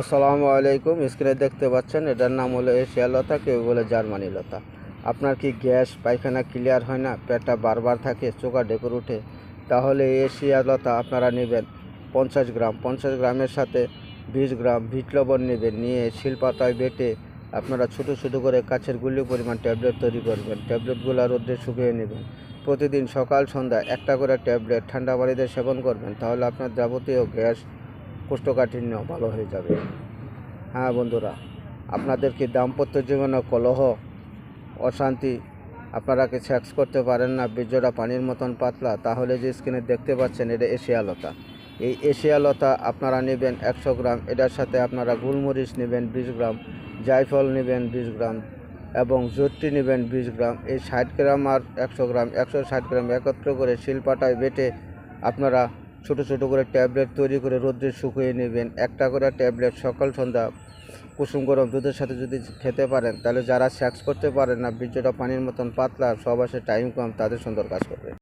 আসসালামু আলাইকুম। স্ক্রিনে দেখতে পাচ্ছেন, এটার নাম হলো এশিয়া লতা, কেউ বলে জার্মানি লতা। আপনার কি গ্যাস, পায়খানা ক্লিয়ার হয় না? পেটটা বারবার থাকে, চোখা ডেকুর উঠে তাহলে এশিয়া লতা আপনারা নেবেন পঞ্চাশ গ্রাম। পঞ্চাশ গ্রামের সাথে বিশ গ্রাম বিট লবণ নেবেন। নিয়ে শিলপাতায় বেটে আপনারা ছোটো ছোটো করে কাছের গুলি পরিমাণ ট্যাবলেট তৈরি করবেন। ট্যাবলেটগুলো রোদ্রে শুকিয়ে নেবেন। প্রতিদিন সকাল, সন্ধ্যা একটা করে ট্যাবলেট ঠান্ডা পানিতে সেবন করবেন। তাহলে আপনার যাবতীয় গ্যাস কোষ্ঠকাঠিন্য ভালো হয়ে যাবে। হ্যাঁ বন্ধুরা, আপনাদের কি দাম্পত্য জীবনে কলহ, অশান্তি আপনারা কি সেক্স করতে পারেন না বীর্যটা পানির মতন পাতলা, তাহলে যে স্ক্রিনে দেখতে পাচ্ছেন এটা এশিয়ালতা। এই এশিয়ালতা আপনারা নেবেন একশো গ্রাম, এটার সাথে আপনারা গোলমরিচ নেবেন বিশ গ্রাম, জায়ফল নেবেন বিশ গ্রাম এবং জোট্টি নেবেন বিশ গ্রাম। এই ষাট গ্রাম আর একশো গ্রাম, একশো ষাট গ্রাম একত্র করে শিলপাটায় বেটে আপনারা ছোট ছোট করে ট্যাবলেট তৈরি করে রোদ্রে শুকিয়ে নেবেন। একটা করে ট্যাবলেট সকাল, সন্ধ্যা কুসুম, গরম দুধের সাথে যদি খেতে পারেন, তাহলে যারা সেক্স করতে পারেন না, বীর্যটা পানির মতন পাতলা সব আসে টাইম কম, তাদের সুন্দর কাজ করবে।